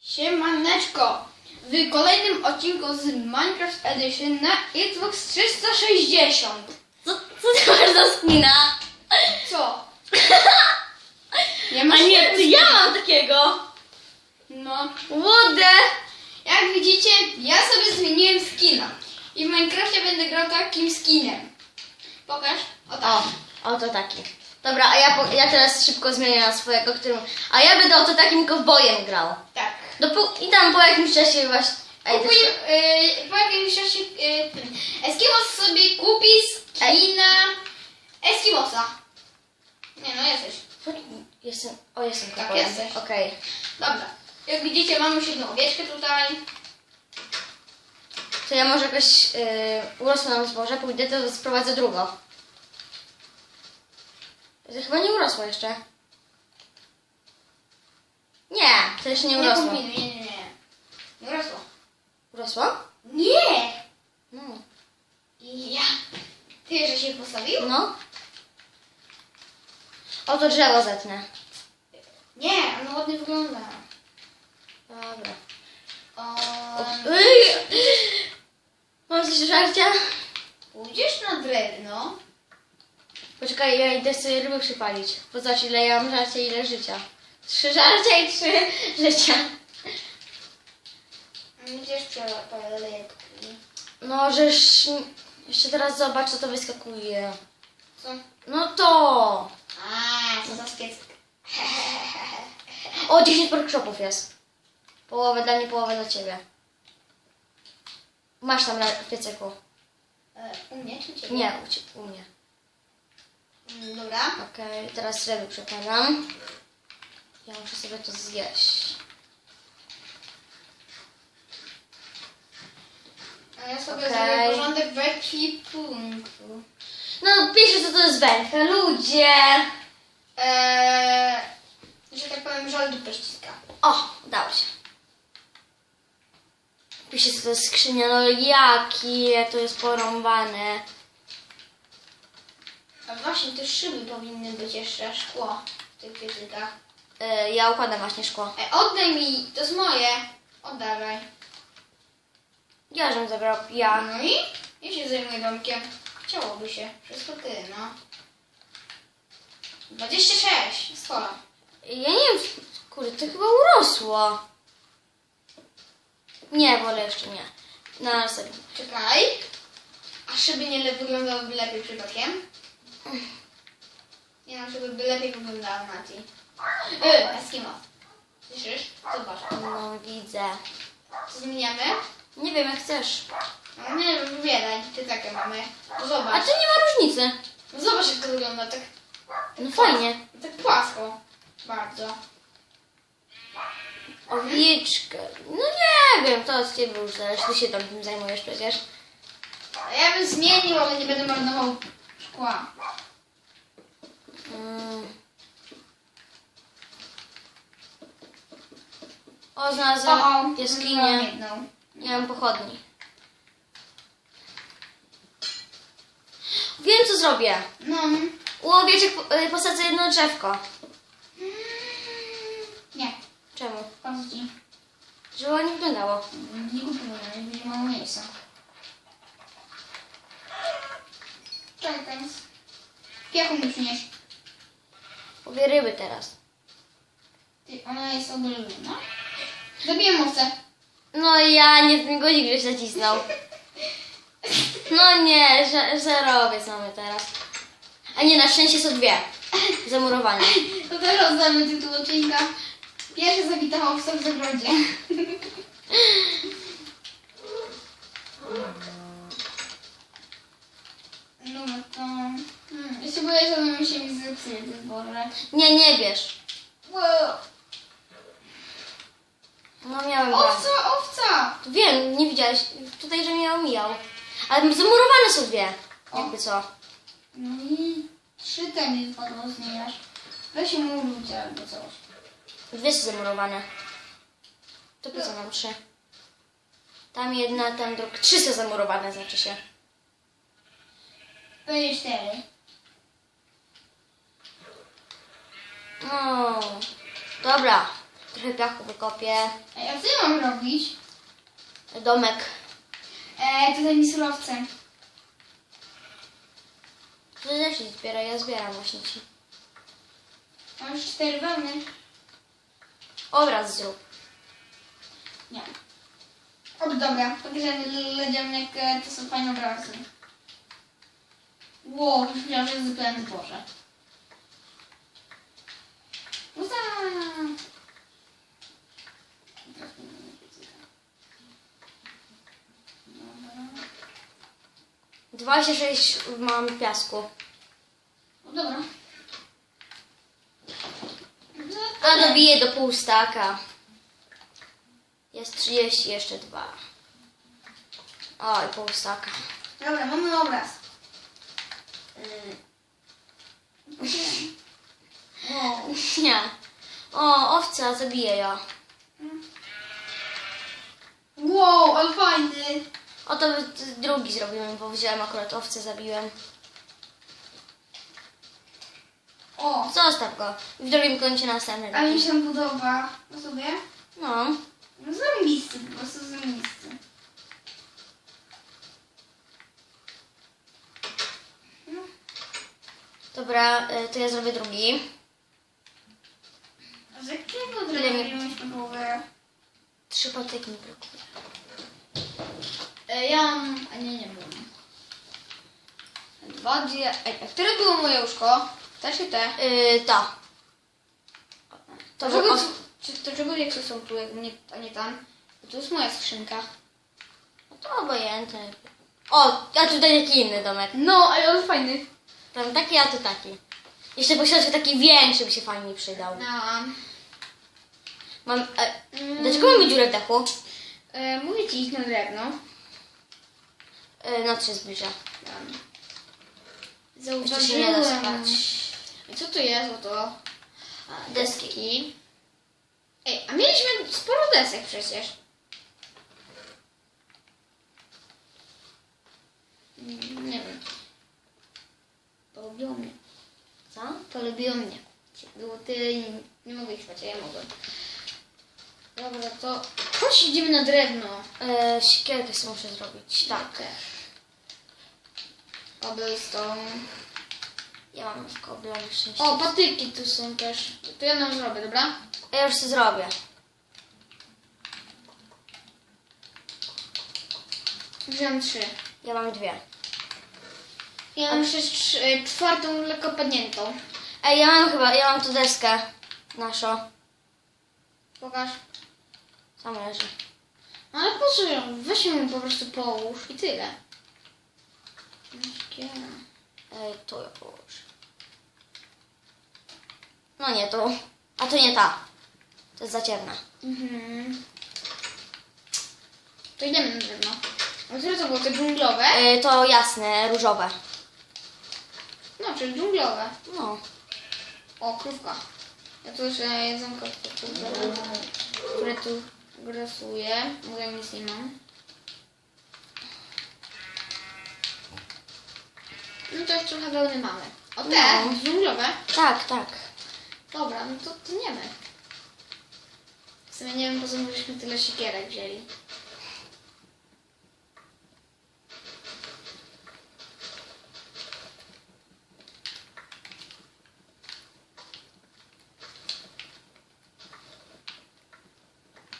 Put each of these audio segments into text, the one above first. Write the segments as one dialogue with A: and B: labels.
A: Siemaneczko! W kolejnym odcinku z Minecraft Edition na Xbox 360.
B: Co, co ty masz za skina?
A: Co? Nie
B: A
A: masz
B: nie, ty ja mam takiego.
A: No,
B: Łodę.
A: jak widzicie, ja sobie zmieniłem skina. I w Minecrafcie będę grał takim skinem. Pokaż. O tak.
B: O, oto taki. Dobra, a ja, po, ja teraz szybko zmienię na swojego, którym... A ja będę oto takim kowbojem grał.
A: Tak.
B: I tam po jakimś czasie właśnie... Ej, też...
A: yy, po jakimś czasie ten Eskimos sobie kupi skina Eskimosa. Nie no, jesteś.
B: Jestem... O, jestem
A: Tak, jesteś.
B: Okej.
A: Dobra. Jak widzicie, mamy już jedną owieczkę tutaj.
B: To ja może jakoś... Yy, urosło nam zboże, pójdę, to sprowadzę drugo. To chyba nie urosło jeszcze. Nie, to jeszcze nie
A: Nie
B: urosło.
A: kombinuj, nie, nie, nie. Nie urosło.
B: Urosło?
A: Nie!
B: No.
A: Ja. Ty że się postawił?
B: No. Oto drzewo zetnę.
A: Nie, ono ładnie wygląda.
B: Dobra.
A: O,
B: Ej! Mam coś żarcia?
A: pójdziesz na drewno.
B: Poczekaj, ja idę sobie ryby przypalić. Zobacz ile ja mam żarcia, ile życia. Trzy żarcia i trzy życia.
A: Gdzieś przelepki.
B: No, żeż... Jeszcze teraz zobacz, co to wyskakuje.
A: Co?
B: No to...
A: A, co za spiecek.
B: O, 10 workshopów jest. Połowę dla mnie, połowę dla ciebie. Masz tam na w piecyku.
A: E, U mnie czy u ciebie?
B: Nie, u, u mnie.
A: Dobra.
B: Okej, teraz ryby przepalam. Ja muszę sobie to zjeść.
A: A ja sobie
B: Okej.
A: zrobię porządek w ekwipunku.
B: No, pisze, co to jest wędka. Ludzie!
A: Eee, że tak powiem, żal dupę ściska.
B: O, udało się. Pisze, co to jest skrzynia. No, jakie to jest porąbane.
A: A właśnie te szyby powinny być jeszcze szkło w tych piecykach.
B: E, ja układam właśnie szkło.
A: E, oddaj mi, to jest moje. Oddawaj.
B: Ja żem zabrał. Ja.
A: No i? Ja się zajmuję domkiem. Chciałoby się. Wszystko ty, no. 26 z pola.
B: Ja nie wiem, kurde, to chyba urosło. Nie, wolę jeszcze nie. Na serio.
A: Czekaj. A szyby nie le- wyglądałyby lepiej przypadkiem? Nie no, żeby by lepiej wyglądały na ti. Yy, Eskimo. Słyszysz? Zobacz.
B: No, widzę.
A: Co zmieniamy?
B: Nie wiem, jak chcesz.
A: No nie wiem. Ty takie mamy. No
B: A
A: zobacz.
B: to nie ma różnicy.
A: No zobacz jak to wygląda. Tak,
B: No fajnie.
A: tak płasko. Bardzo.
B: Owieczkę. No nie wiem, to od ciebie już zależy. Ty się tam tym zajmujesz przecież.
A: A ja bym zmienił, ale nie będę marnował szkła.
B: Mm. O, znalazłem
A: mam
B: jaskinię.
A: jedną.
B: Nie mam pochodni. Wiem, co zrobię.
A: No.
B: U owieczek po- y, posadzę jedno drzewko.
A: Nie.
B: Czemu?
A: Chodzi.
B: Żeby ładnie wyglądało.
A: Nie nie będzie mało miejsca. Czekaj. Jaką mi przynieś?
B: Powie ryby teraz.
A: Ty, ona jest ogólna. Zabiję mowcę.
B: No ja nie ten guzik żeś zacisnął. No nie, że- zerowiec mamy teraz. A nie, na szczęście są dwie. Zamurowanie.
A: To też oddamy tytuł odcinka. Pierwszy zabita mowca w zagrodzie. No to... Hmm, ja się boję, że mi się mi zepsuje.
B: Nie, nie bierz.
A: Wow.
B: No miałem brać.
A: Owca, owca!
B: Wiem, nie widziałeś. Tutaj, że mnie omijał. Ale zamurowane są dwie. Jakby co.
A: No i trzy te mi wypadło z niej aż. Weź mu ludzie albo coś.
B: Dwie są zamurowane. To po co mam trzy? Tam jedna, tam druga. Trzy są zamurowane, znaczy się.
A: Będzie cztery.
B: No. Dobra. Trochę piachu wykopię.
A: Ej, a co ja mam robić?
B: Domek.
A: Eee, tutaj mi surowce.
B: To też nie zbiera, ja zbieram właśnie ci.
A: Już cztery wełny.
B: Obraz zrób.
A: Nie. O, dobra. Pokażę jak e, to są fajne obrazy. Wow, już myślałam, że jest zupełnie zboże. Uza!
B: 26 mam piasku.
A: O, dobra. No,
B: A dobiję do pół staka. Jest 30, jeszcze dwa. Oj, pół staka.
A: Dobra, mamy obraz. Wow.
B: Nie. O, owca, zabiję ją.
A: Wow, ale fajny.
B: O, to drugi zrobimy, bo wziąłem akurat owcę, zabiłem.
A: O,
B: Zostaw go. W drugim kącie następny.
A: ale mi
B: taki.
A: się podoba. No sobie?
B: No.
A: No zarąbisty, po prostu zarąbisty. No.
B: Dobra, y, to ja zrobię drugi.
A: A z jakiego drewna
B: mi-
A: miałeś na głowę?
B: Trzy patyki mi brakuje.
A: E, Ja mam... A nie, nie było. Dwa, dwie... Ej, a które było moje łóżko? Te czy te?
B: Yy, ta. To,
A: czego,
B: os-
A: czy, to czego jak są tu, nie, a nie tam? Bo tu jest moja skrzynka.
B: no to obojętne. O, a tutaj taki inny domek.
A: No, ale on fajny.
B: Tam taki, a tu taki. Jeszcze po środku taki większy by się fajnie przydał.
A: No.
B: Mam, e,
A: Mm.
B: dlaczego mamy dziurę w dachu?
A: E, mówię ci na drewno.
B: E, noc się zbliża.
A: Um,
B: Jeszcze się nie da
A: Zauważyłem.
B: spać.
A: I co to jest? Bo to... A,
B: Deski.
A: Ej, a mieliśmy sporo desek przecież. Mm, Nie wiem. Polubiło mnie.
B: Co?
A: Polubiło mnie. Było ty nie, nie mogę ich spać, a ja mogłem. Dobra, to chodź idziemy na drewno.
B: E, siekierkę sobie muszę zrobić. Tak.
A: Cobblestone.
B: Ja mam już kobla na szczęście.
A: O, patyki tu są też. To ja nam zrobię, dobra?
B: Ja już to zrobię.
A: Wziąłem trzy.
B: Ja mam dwie.
A: Ja mam jeszcze trz- e, czwartą lekko padniętą.
B: Ej, ja mam chyba, ja mam tu deskę naszą.
A: Pokaż.
B: Tam leży.
A: Ale po co ją? Weź ją po prostu połóż i tyle.
B: Ej, tu ja położę. No nie tu. A to nie ta. To jest za ciemna.
A: Mhm. To idziemy na drewno. A które to było? Te dżunglowe?
B: E, to jasne, różowe.
A: No, czyli dżunglowe.
B: No.
A: O, krówka. Ja tu jeszcze jedzonko, które tu grasuje. Bo ja nic nie mam. No to już trochę wełny mamy. O te,
B: No. Tak, tak.
A: Dobra, no to tniemy. W sumie nie wiem, po co myśmy tyle siekierek wzięli.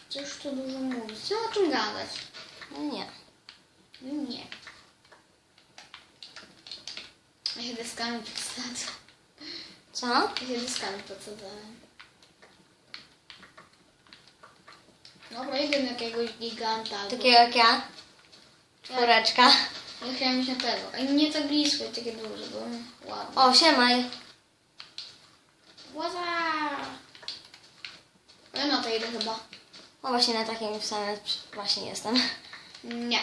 A: Cóż tu dużo mówić? Co o czym gadać?
B: No nie.
A: Nie. Ja się deskami podsadzam.
B: Co?
A: Ja się deskami podsadzałem. Dobra, idę na jakiegoś giganta. albo-
B: Takiego jak ja. Czwóreczka.
A: Ja chciałam iść na tego. A nie tak blisko, takie duże, bo ładne.
B: O, siemaj.
A: Łaza! No to idę chyba.
B: O, właśnie na takim samym właśnie jestem.
A: Nie.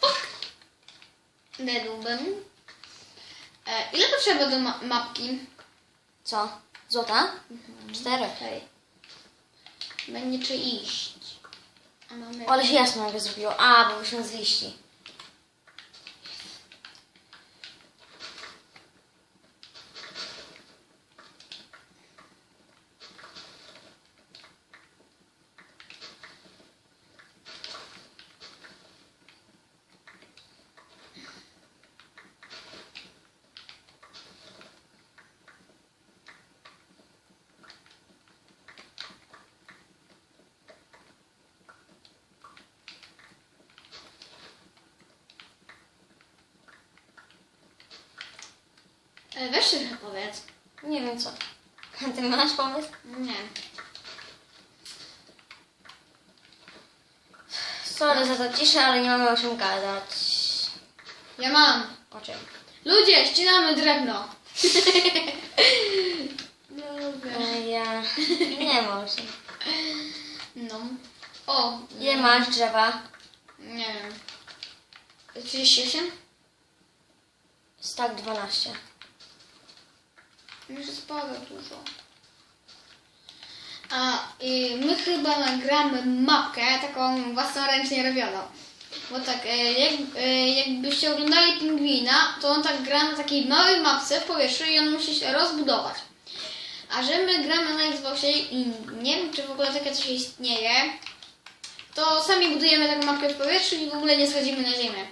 A: Fuck! Dedłbym. E, ile potrzeba do ma- mapki?
B: Co? Złota? Cztery.
A: Hej. Będzie czy iść.
B: Ale się jasno nagle zrobiło. A, bo wyszło z liści.
A: weź trochę powiedz.
B: Nie wiem co. Ty masz pomysł?
A: Nie.
B: Sorry za to ciszę, ale nie mamy o czym gadać.
A: Ja mam.
B: O czym?
A: Ludzie, ścinamy drewno. no,
B: E, Ja nie ma o czym.
A: no. O,
B: Ile masz drzewa?
A: nie wiem. 38?
B: Stak 12.
A: Już bardzo dużo. A y, my chyba nagramy mapkę, taką własnoręcznie robioną. Bo tak, e, jak, e, jakbyście oglądali pingwina, to on tak gra na takiej małej mapce w powietrzu i on musi się rozbudować. A że my gramy na Xboxie i nie wiem, czy w ogóle takie coś istnieje, to sami budujemy taką mapkę w powietrzu i w ogóle nie schodzimy na ziemię.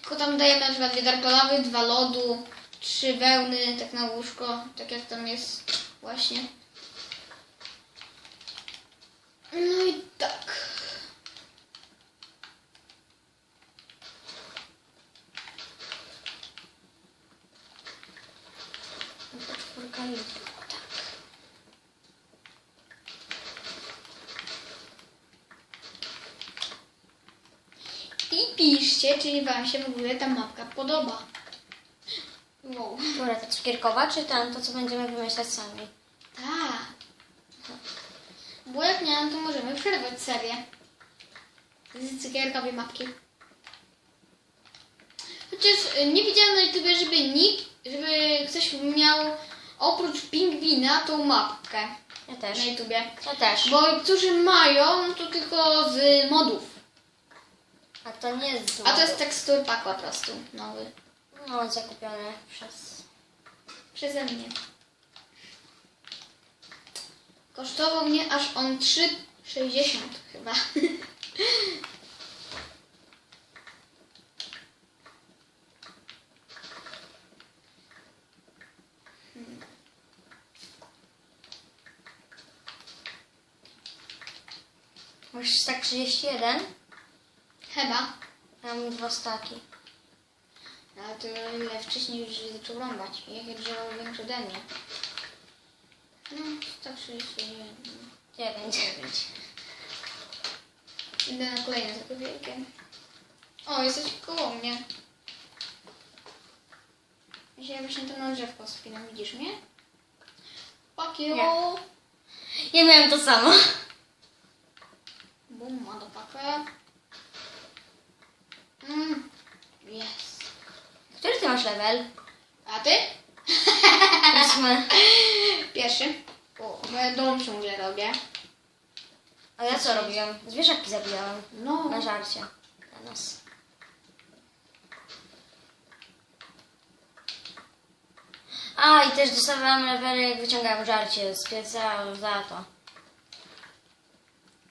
A: Tylko tam dajemy na przykład dwie dark lawy, dwa lodu, trzy wełny, tak na łóżko, tak jak tam jest właśnie. No i tak.
B: Czwórka litrów. Tak.
A: I piszcie, czy Wam się w ogóle ta mapka podoba. Wow.
B: Która ta cukierkowa, czy tam to, co będziemy wymyślać sami?
A: Bo jak nie, to możemy przerwać serię. Z cukierkowej mapki. Chociaż y, nie widziałam na YouTube, żeby nikt, żeby ktoś miał oprócz pingwina tą mapkę
B: Ja też.
A: na YouTubie.
B: Ja też.
A: Bo którzy mają, to tylko z modów.
B: A to nie jest
A: A to jest tekstur pak po prostu nowy.
B: No, zakupione przez...
A: Przeze mnie. Kosztował mnie aż on 3,60 chyba.
B: Masz stak 31?
A: Chyba.
B: Ja mam dwa staki.
A: Ale to ile wcześniej już zaczął rąbać. Jakie drzewo większe ode mnie. No, tak 61.
B: 9.
A: Idę na kolejne wielkie. O, jesteś koło mnie. Ja właśnie to na drzewko spinam, widzisz mnie? Pakio!
B: Nie. Ja miałem to samo.
A: Bum, ma do pakę. Mm. Yes.
B: Który ty masz level?
A: A ty?
B: Ósmy.
A: Pierwszy. Bo ja dom ciągle robię.
B: A ja co robiłam? Zwierzaki zabijałam.
A: No.
B: Na żarcie. Dla nas. A, i też dostawałam levely, jak wyciągałam żarcie z pieca za to.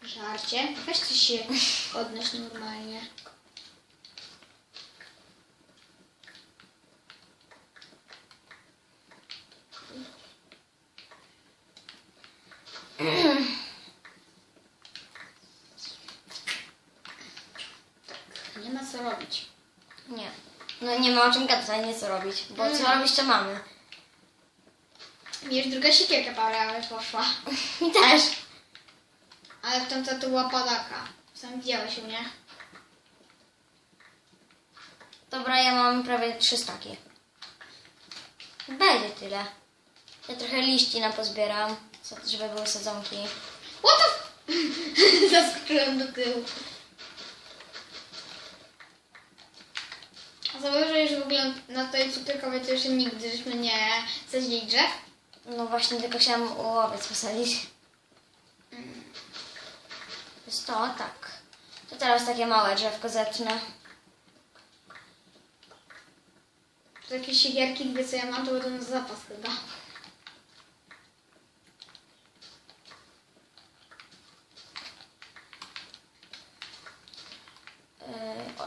A: Żarcie. Weź ty się odnoś normalnie. Tak, nie ma co robić.
B: Nie. No nie ma o czym gadać, nie co robić. Bo co
A: Mm.
B: robić to mamy.
A: Mi już druga siekierka Paweł poszła.
B: I też.
A: Ale w tamta to była padaka. Sam widziałeś u mnie.
B: Dobra, ja mam prawie trzy staki. Będzie tyle. Ja trochę liści nam pozbieram, co- żeby były sadzonki.
A: What the Zaskoczyłem do tyłu. A zauważyłeś, że w ogóle na tej cukierkowej to jeszcze nigdy żeśmy nie sadzili drzew?
B: No właśnie, tylko chciałam owiec posadzić. Jest to, tak. To teraz takie małe drzewko zetnę.
A: To jakieś siekierki, dwie co ja mam, to będą zapas chyba.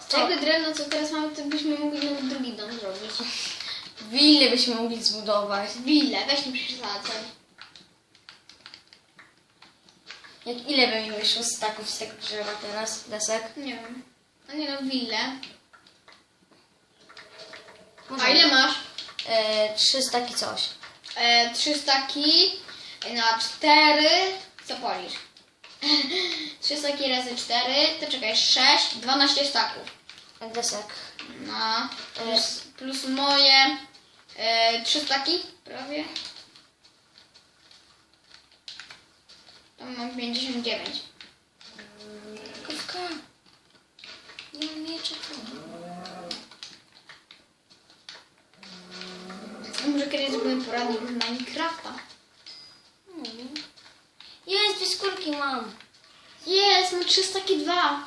A: Z tego drewna, co teraz mamy, to byśmy mogli nawet drugi dom zrobić.
B: willę byśmy mogli zbudować.
A: Wille, weź mi przesadzaj.
B: Jak ile by mi wyszło staków z tego drzewa teraz, desek?
A: Nie wiem. A nie no.
B: Może
A: A ile masz?
B: E, staki coś.
A: E, trzy staki na cztery. Co polisz? Trzy staki razy cztery, to czekaj, sześć, 12 staków.
B: Desek.
A: No, plus, plus moje e, trzy staki prawie. Tam mam 59.
B: Kówka. Nie mam miecza.
A: Może kiedyś zrobimy poradnik z Minecrafta.
B: Jest, dwie skórki mam.
A: Jest, mam 300 dwa.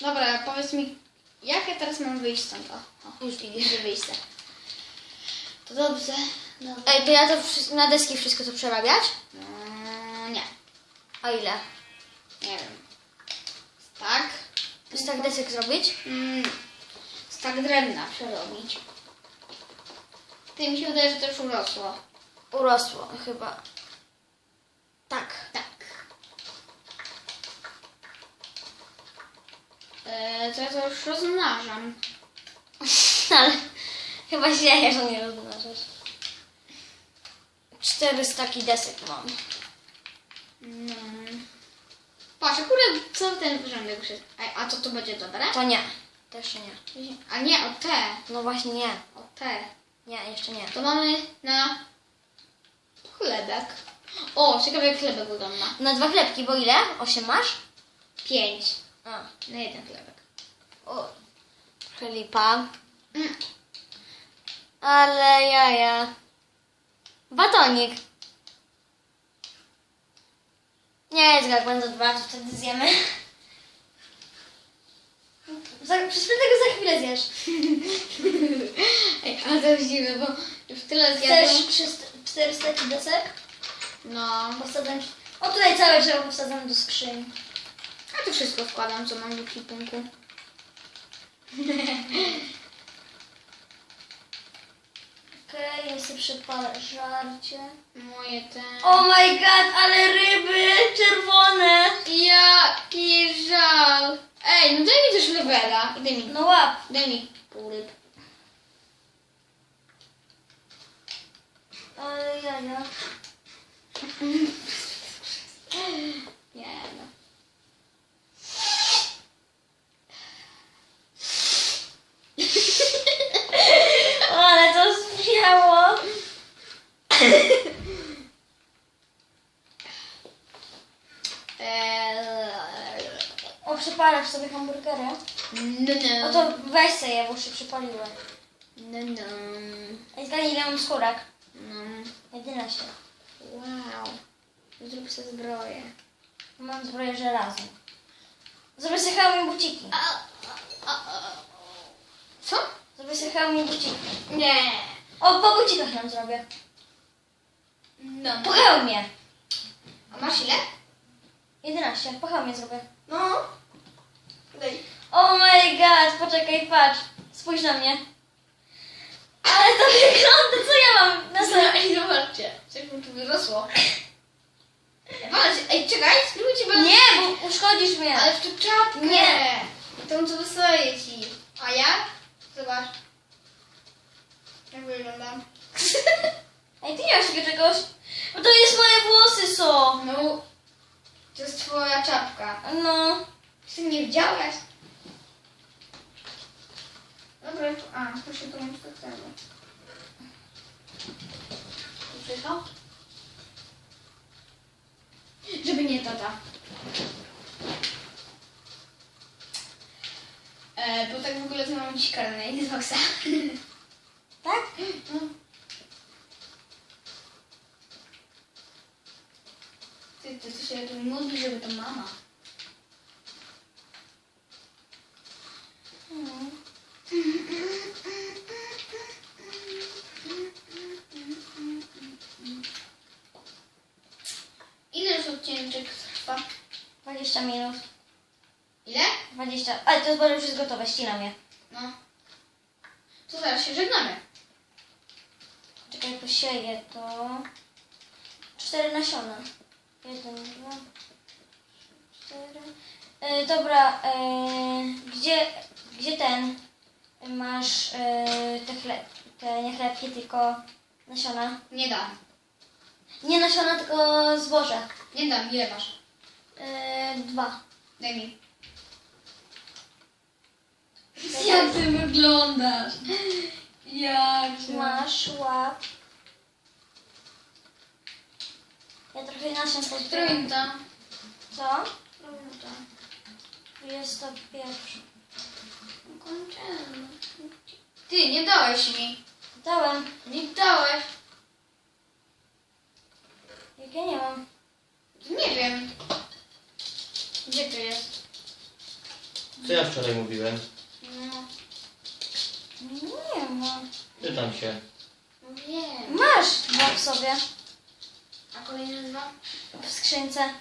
A: Dobra, powiedz mi, jak ja teraz mam wyjść stąd? O, o
B: Już widzisz.
A: widzę wyjście. To dobrze. dobrze.
B: Ej, to ja to wszy- na deski wszystko to przerabiać?
A: Mm, nie,
B: A ile?
A: nie wiem. Tak?
B: Z tak desek zrobić?
A: Mm, tak drewna przerobić. Ty mi się wydaje, że to już urosło.
B: Urosło chyba. Tak.
A: Tak. E, to ja to już rozmnażam.
B: Ale chyba źle, że nie rozmnażasz. Cztery staki desek mam.
A: No. Patrz, akurat co ten rządek już jest. A, a to to będzie dobre?
B: To nie. To jeszcze nie.
A: A nie, o te.
B: No właśnie nie.
A: O te.
B: Nie, jeszcze nie.
A: To mamy na chlebek. O, ciekawe jak chlebek wygląda.
B: Na dwa chlebki, bo ile? Osiem masz?
A: Pięć.
B: A.
A: Na jeden chlebek.
B: O. Trochę lipa.
A: Mm.
B: Ale jaja. Batonik. Nie jak będą dwa, to wtedy zjemy. Za, przez tego za chwilę zjesz.
A: Ej, ale to jest dziwne, bo już tyle zjadłem.
B: Chcesz 300 400 desek?
A: No.
B: Posadzam. O tutaj całe drzewo wsadzam do skrzyni.
A: A tu wszystko wkładam, co mam w ekwipunku.
B: Okej, ja sobie przypalę żarcie.
A: Moje te...
B: Oh my god, ale ryby czerwone!
A: Jaki żal! Ej, no daj mi też levela. Daj mi,
B: No łap.
A: daj mi pół ryb.
B: Ale jaja.
A: Nie no.
B: Ale to zwiało.
A: Eee,
B: O, przypalasz sobie hamburgery?
A: no no.
B: No to weź sobie je, bo się przypaliły.
A: No no.
B: Ej, zgadnij, ile mam skórek?
A: No.
B: 11.
A: Wow. Zrób sobie zbroję.
B: Mam zbroję żelazo. Zrobię sobie hełm i buciki.
A: Co?
B: Zrobię sobie hełm i buciki.
A: Nie.
B: O, po bucikach nam zrobię.
A: No.
B: Po hełmie.
A: A masz ile?
B: 11, po hełmie zrobię.
A: No. Daj.
B: Oh my god, poczekaj, patrz. Spójrz na mnie. Ale to wygląda, co ja mam na sobie?
A: Ej, zobaczcie. Coś mi tu wyrosło. Się. Ej, czekaj, spróbujcie walać.
B: Nie, bo uszkodzisz mnie.
A: Ale w czapkę.
B: Nie.
A: To co wystaje ci. A ja? Zobacz. Jak wyglądam.
B: Ej, ty nie masz takiego czegoś? Bo to jest moje włosy są.
A: No. To jest twoja czapka.
B: No.
A: Ty nie widziałeś? Dobra, a, muszę dołączyć do tego. Przyjechał? Żeby nie tata. E, bo tak w ogóle to mam dziś karę na Xboxa.
B: Tak?
A: No. Ty, ty, ty się tu modli, żeby to mama.
B: Mhm.
A: Ile już odcinek trwa?
B: 20 minut.
A: Ile?
B: 20. Ale to bo już jest gotowe, ścinam je.
A: No. To zaraz się żegnamy.
B: Czekaj, posieję to. Cztery nasiona. Jeden, dwa, cztery. E, dobra, e, gdzie, gdzie ten? Masz e, te chleb, Te nie chlebki, tylko nasiona.
A: Nie dam.
B: Nie nasiona, tylko zboże.
A: Nie dam. Ile masz?
B: Yy, dwa.
A: Daj mi. Jak ty wyglądasz? Jak
B: Masz, łap. Ja trochę nasion pozbieram.
A: Trójta.
B: Co?
A: Trójta.
B: Jest to pierwszy.
A: Kończymy. Ty, nie dałeś mi.
B: Dałem.
A: Nie dałeś.
B: Jak ja nie mam.
A: Nie wiem. Gdzie to jest?
C: Co ja wczoraj mówiłem?
A: No,
B: Nie mam.
C: Pytam się.
A: no wiem.
B: Masz dwa w sobie.
A: A kolejne dwa?
B: W skrzynce.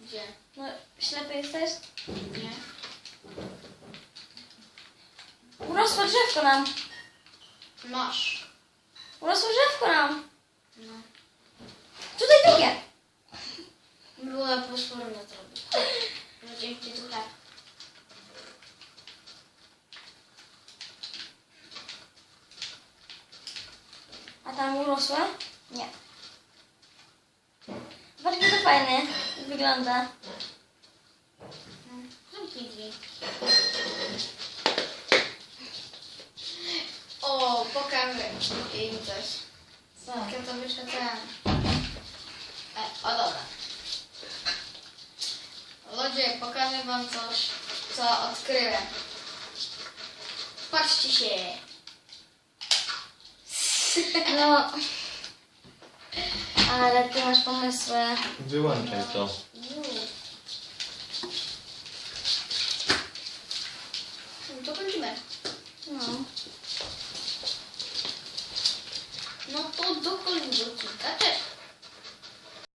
A: Gdzie?
B: No, ślepy jesteś?
A: Nie.
B: Urosło drzewko nam.
A: Masz.
B: Urosło drzewko nam.
A: No.
B: Tutaj drugie.
A: Była posporna to. No dzięki tu chleb.
B: A tam urosłe? Nie. Bardzo to fajnie wygląda.
A: O, pokażę im coś.
B: Co?
A: Katowiczka ten. E, o dobra. Ludzie, pokażę wam coś, co odkryłem. Patrzcie się.
B: No. Ale ty masz pomysły.
C: Wyłączaj to.